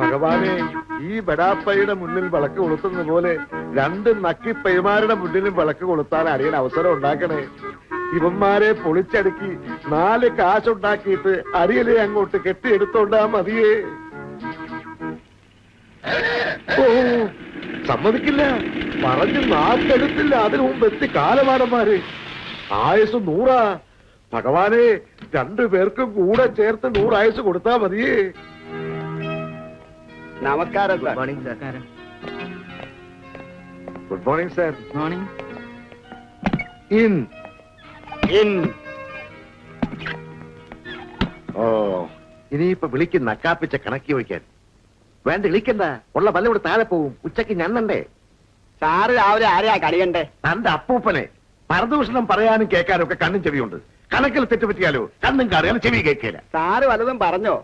ഭഗവാനെ ഈ ബഡാപ്പയുടെ മുന്നിൽ വിളക്ക് കൊളുത്തുന്ന പോലെ രണ്ട് നക്കി പൈമാരുടെ മുന്നിലും വിളക്ക് കൊളുത്താൻ അറിയാൻ അവസരം ഉണ്ടാക്കണേ. ഇവന്മാരെ പൊളിച്ചടുക്കി നാല് കാശുണ്ടാക്കിയിട്ട് അരിയലെ അങ്ങോട്ട് കെട്ടിയെടുത്തോണ്ടാ മതിയേ. ഓ സമ്മതിക്കില്ല. പറഞ്ഞു നാക്കെടുത്തില്ല. അതിനു മുമ്പ് എത്തി കാലമാടന്മാര് ആയുസ് നൂറാ. ഭഗവാനെ രണ്ടു പേർക്കും കൂടെ ചേർത്ത് നൂറായുസ് കൊടുത്താ മതി നമസ്കാരം sir good morning sir morning in in ഓ ഇനിയിപ്പൊ വിളിക്കുന്ന നക്കാപ്പിച്ച കണക്കി വയ്ക്കാൻ വേണ്ട വിളിക്കണ്ട. ഉള്ള വല്ല ഇവിടെ താഴെ പോവും. ഉച്ചയ്ക്ക് ഞണ്ണണ്ടേ. സാറ് രാവിലെ ആരെയാ കളിയണ്ടേ തന്റെ അപ്പൂപ്പനെ. പരദൂഷണം പറയാനും കേൾക്കാനും ഒക്കെ കണ്ണും ചെവിയുണ്ട്. കണക്കിൽ തെറ്റുപറ്റിയാലോ? കണ്ണും കാറിയാലും? ചെവി കേൾക്കില്ല സാറ് വല്ലതും പറഞ്ഞോ?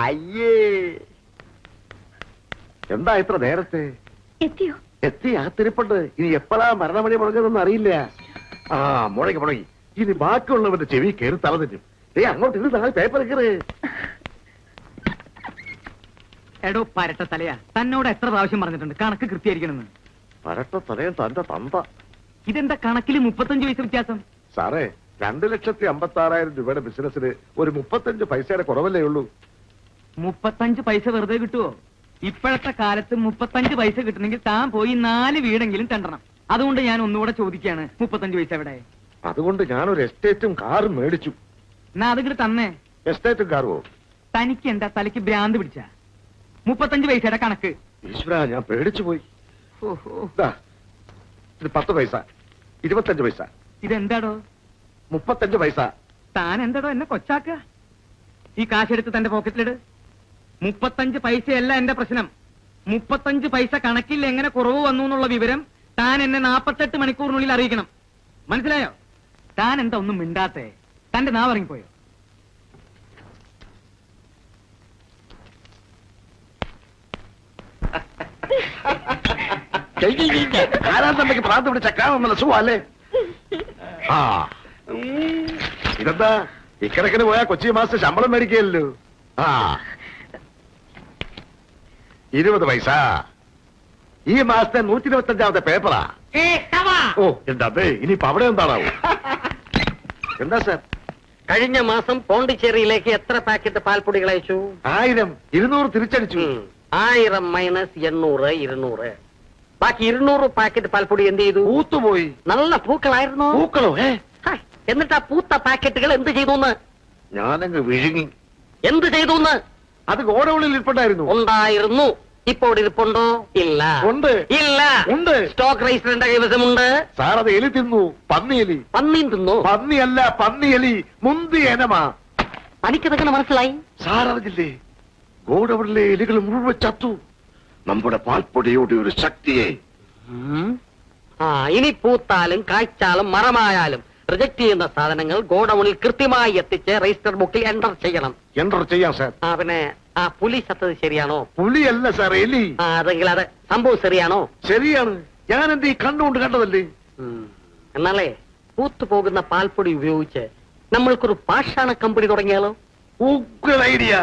അയ്യേ. എന്താ ഇത്ര നേരത്തെ? എത്തിയോ? എത്തി അകത്തിരിപ്പുണ്ട് ഇനി എപ്പോഴാ മരണമണി മുടങ്ങുന്നൊന്നും അറിയില്ല. ആ മുടങ്ങി മുടങ്ങി. ഇനി ബാക്കിയുള്ളവന്റെ ചെവി കയറി തലതിരും ഏ അങ്ങോട്ട് ഇരുന്ന് നാളെ പേപ്പർ കയറ് എടോ പരട്ട തലയാ. തന്നോട് എത്ര പ്രാവശ്യം പറഞ്ഞിട്ടുണ്ട്? കണക്ക് കൃത്യമായിരിക്കണമെന്ന് പരട്ട തലയും തന്റെ തന്ത. ഇതെന്താ കണക്കിൽ മുപ്പത്തഞ്ച് പൈസ വ്യത്യാസം? സാറേ രണ്ടു ലക്ഷത്തി അമ്പത്തി ആറായിരം രൂപയുടെ ബിസിനസ്സിന് ഒരു മുപ്പത്തഞ്ച് പൈസയുടെ കുറവല്ലേ ഉള്ളൂ? മുപ്പത്തഞ്ച് പൈസ വെറുതെ കിട്ടുവോ? ഇപ്പോഴത്തെ കാലത്ത് മുപ്പത്തഞ്ച് പൈസ കിട്ടണമെങ്കിൽ താൻ പോയി നാല് വീടെങ്കിലും തണ്ടണം. അതുകൊണ്ട് ഞാൻ ഒന്നുകൂടെ ചോദിക്കാണ് മുപ്പത്തഞ്ച് പൈസ എവിടെ? അതുകൊണ്ട് ഞാൻ ഒരു എസ്റ്റേറ്റും കാറും മേടിച്ചു. എന്നാ അത് ഇങ്ങോട്ട് തന്നേ. എസ്റ്റേറ്റും കാറുവോ? തനിക്ക് എന്താ തലയ്ക്ക് ഭ്രാന്ത് പിടിച്ച? മുപ്പത്തഞ്ച് പൈസയുടെ കണക്ക്. ഈശ്വര ഞാൻ പേടിച്ചു പോയി ഇത് പത്ത് പൈസ ഇരുപത്തഞ്ച് പൈസ. ഇതെന്താടോ? മുപ്പത്തഞ്ച് പൈസ. താൻ എന്താടോ എന്നെ കൊച്ചാക്ക ഈ കാശെടുത്ത് തന്റെ പോക്കറ്റിലിട്. മുപ്പത്തഞ്ച് പൈസയല്ല എന്റെ പ്രശ്നം. മുപ്പത്തഞ്ച് പൈസ കണക്കിൽ എങ്ങനെ കുറവ് വന്നു എന്നുള്ള വിവരം താൻ എന്നെ നാപ്പത്തെട്ട് മണിക്കൂറിനുള്ളിൽ അറിയിക്കണം. മനസ്സിലായോ? താൻ എന്താ ഒന്നും മിണ്ടാത്തേ? തന്റെ നാവ് ഇറങ്ങിപ്പോയോ? ആരാന്തമ്മയ്ക്ക് പ്രാന്ത് പിടിച്ച കാണുന്നല്ല സുഖല്ലേ ആ. ഇതെന്താ? ഇക്കണക്കിന് പോയാ കൊച്ചി മാസം ശമ്പളം മേടിക്കുകയല്ലോ. ആ. ഇരുപത് പൈസ. ഈ മാസത്തെ നൂറ്റി ഇരുപത്തി അഞ്ചാമത്തെ പേപ്പറാ ഓ എന്താ ഇനിയിപ്പോ അവിടെ എന്താണാവോ? എന്താ സാർ? കഴിഞ്ഞ മാസം പോണ്ടിച്ചേരിയിലേക്ക് എത്ര പാക്കറ്റ് പാൽപ്പൊടികൾ അയച്ചു? ആയിരം ഇരുന്നൂറ് തിരിച്ചടിച്ചു. ആയിരം മൈനസ് എണ്ണൂറ് ഇരുന്നൂറ്. ബാക്കി ഇരുന്നൂറ് പാക്കറ്റ് പാൽപ്പൊടി എന്ത് ചെയ്തു? പൂത്തുപോയി. നല്ല പൂക്കളായിരുന്നു. പൂക്കളോ? ഏ? എന്നിട്ട് ആ പൂത്ത പാക്കറ്റുകൾ എന്ത് ചെയ്തു ഞാനങ്ങ് വിഴുങ്ങി. എന്ത് ചെയ്തു അത് ഗോഡൌണിൽ ഇരിപ്പുണ്ടായിരുന്നു. ഉണ്ടായിരുന്നു. ഇപ്പോൾ ഇരിപ്പുണ്ടോ? ഇല്ല. ഉണ്ട്. ഇല്ല. ഉണ്ട്. സ്റ്റോക്ക് രജിസ്റ്ററിന്റെ കൈവശമുണ്ട് സാർ അത് എലി തിന്നു. പന്നിയെലി. പന്നീൻ തിന്നു. പന്നിയല്ല പന്നിയെലി. മുന്തി എനമാ. തനിക്കതെങ്ങനെ മനസ്സിലായി. സാർ അറിഞ്ഞില്ലേ? ഗോഡൌണിലെ എലികൾ മുഴുവൻ ചത്തു. നമ്മുടെ പാൽപ്പൊടിയുടെ ഒരു ശക്തിയെ. ആ ഇനി പൂത്താലും കായ്ച്ചാലും മരമായാലും റിജക്ട് ചെയ്യുന്ന സാധനങ്ങൾ ഗോഡൌണിൽ കൃത്യമായി എത്തിച്ച് രജിസ്റ്റർ ബുക്കിൽ എന്റർ ചെയ്യണം. എന്റർ ചെയ്യാം സാർ ആ പിന്നെ ആ പുലി ചത്തത് ശരിയാണോ? പുലിയല്ല സാർ എലി. ആ അതെങ്കിൽ അത് സംഭവം ശരിയാണോ? ശരിയാണ്. ഞാൻ എന്റെ ഈ കണ്ണുകൊണ്ട് കണ്ടതല്ലേ? എന്നാലേ പൂത്തു പോകുന്ന പാൽപ്പൊടി ഉപയോഗിച്ച് നമ്മൾക്കൊരു പാഷാണ കമ്പനി തുടങ്ങിയാലോ? ഐഡിയ.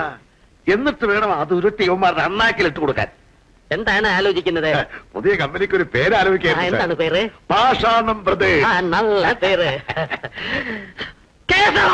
എന്നിട്ട് വേണം അത് ഉരുട്ടി യവന്മാരുടെ അണ്ണാക്കിലിട്ട് കൊടുക്കാൻ. എന്താണ് ആലോചിക്കുന്നത്? പുതിയ കമ്പനിക്ക് ഒരു പേര് ആ, എന്താണ് പേര്? പാഷാണം പ്രദേശ് നല്ല പേര്. കേശവ!